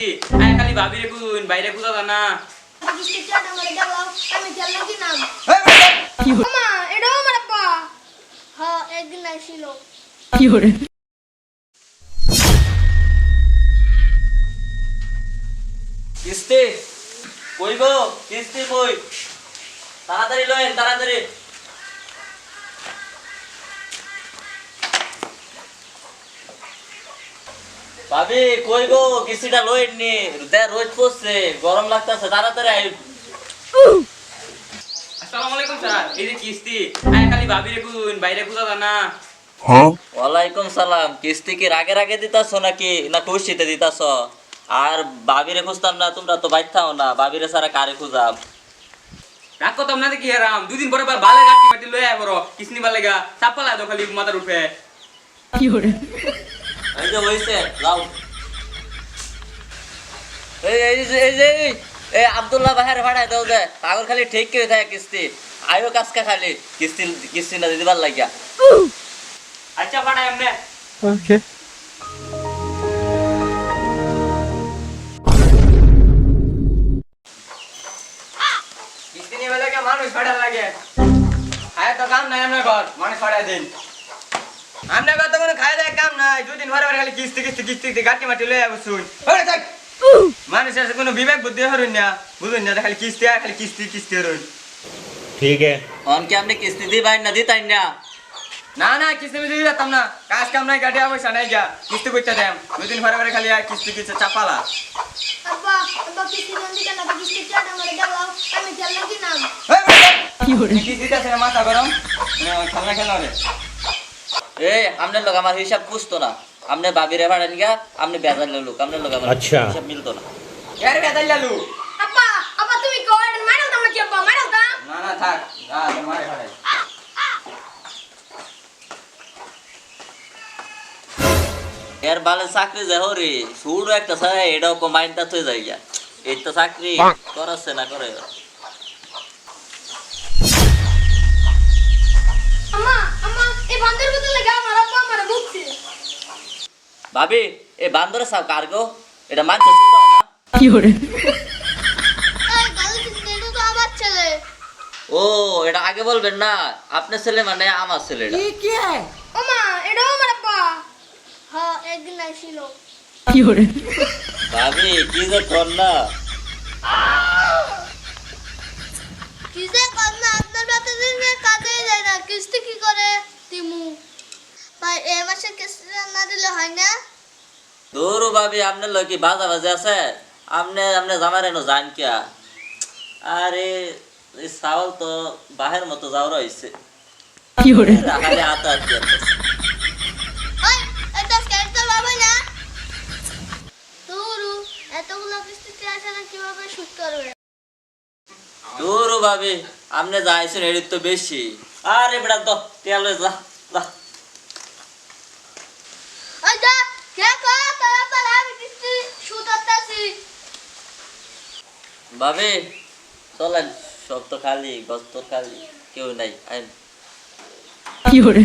আয় খালি ভাবি রে কুন বাইরে কুদা কি কিস্তি? কিস্তি কই? তাড়াতাড়ি লয়েন তাড়াতাড়ি। ভাবি কই গো? কিস্তিটা লয়েন নি দে রোজ পড়ছে। গরম লাগতেছে তাড়াতাড়ি আই আসসালামু আলাইকুম স্যার। এই যে কিস্তি। আয় খালি ভাবি রে কুন বাইরে কুদা না। ওয়ালাইকুম সালাম। কিস্তি কি রাগে রাগে দিতাছ নাকি? না খুশিতে দিতাছ? আর বাবিরে খুঁজতাম না তোমরা তো বাইর থাও না। বাবিরে সারা কারে খুঁজাম? রাগ করতাম না দেখি হারাম। দুদিন পরে বার বালে গাটি মাটি লয়ে আয় বড়। কিসনি বালে গা চাপালা তো খালি মাথার উঠে এই যে হইছে লাও এই এই যে এই যে এই, এই আব্দুল্লাহ বাহার ভাড়ায় দাও দে পাগল খালি ঠিক করে থাকে কিস্তি। আয়ো কাজকা খালি। কিস্তি কিস্তি না দিবার লাগিয়া আচ্ছা পাঠাই এমনে। কিস্তি নিয়ে বেলা কে মানুষ ফাটা লাগে। খায় তো কাম নাই আমরা ঘর। মানুষ ফাটা দিন। আমরা ঘর তো কোনো খায় দেয় কাম নাই দুদিন পরে পরে খালি কিস্তি কিস্তি কিস্তি গাটি মাটি লয়ে যাব শুন ওরে দেখ! মানুষের কোনো বিবেক বুদ্ধি হরুন না। বুঝুন না খালি কিস্তি আর খালি কিস্তি কিস্তি হরুন। ঠিক है অন কি আপনি কিস্তি দি ভাই না দিতাই না? না না কিস্তি দিয়ে দিতাম না। কাজ কাম নাই গাড়ি আবার সানাই যা কিস্তি করতে দেম। দুই ভরে ভরে খালি আর কিস্তি কিস্তি চাপালা। লোক আমার হিসাব বুঝতো না। আপনি বাবিরে ভাড়ান গিয়া আপনি বেজার লোক আপনার লোক আমার আচ্ছা। হিসাব মিলতো না। ইয়ার বেদাই লালু আব্বা আব্বা তুমি কয় মারাল দাম কি আব্বা মারাল দাম। না না থাক না মারে ভাড়াই এর বালে চাকরি যে হরি সুড়ো একটা ছাড়া এটাও কমাইনটা তুই যাই গা এই তো চাকরি করাচ্ছে না করে। আম্মা আম্মা এই বান্দর বদলে গা আমার আব্বা আমার বুঝছে ভাবি এ বান্দর সাহ কার্গো এটা মানছো কি এটা ছেলে। ও এটা আগে বলবেন না আপনার ছেলে মানে আমার ছেলে কি? ওমা এটাও আমার বাবা হ্যাঁ একদিন আইছিল। ভাবি কি যে কর না কি যে কর না আপনার বাতে দিন কাজে যায় না কিস্তি কি করে তিমু ভাই এ মাসে কিস্তি না দিলে হয় না দূর ভাবি আপনার লোক কি বাজা বাজে আছে? আপনি আপনি জামার এনো জান কিয়া? আরে এই চাউল তো বাহের মতো যাও রয়েছে খালি হাতে হাতে দূর ভাবি আপনি যাইছেন এর তো বেশি। আরে বেটা তো তেল যা যা ওই যা কে কো তোরা পর আমি কিস্তি শুট করতেছি ভাবি চলেন সব তো খালি গছ তো খালি কেউ নাই আইন। কি চলেন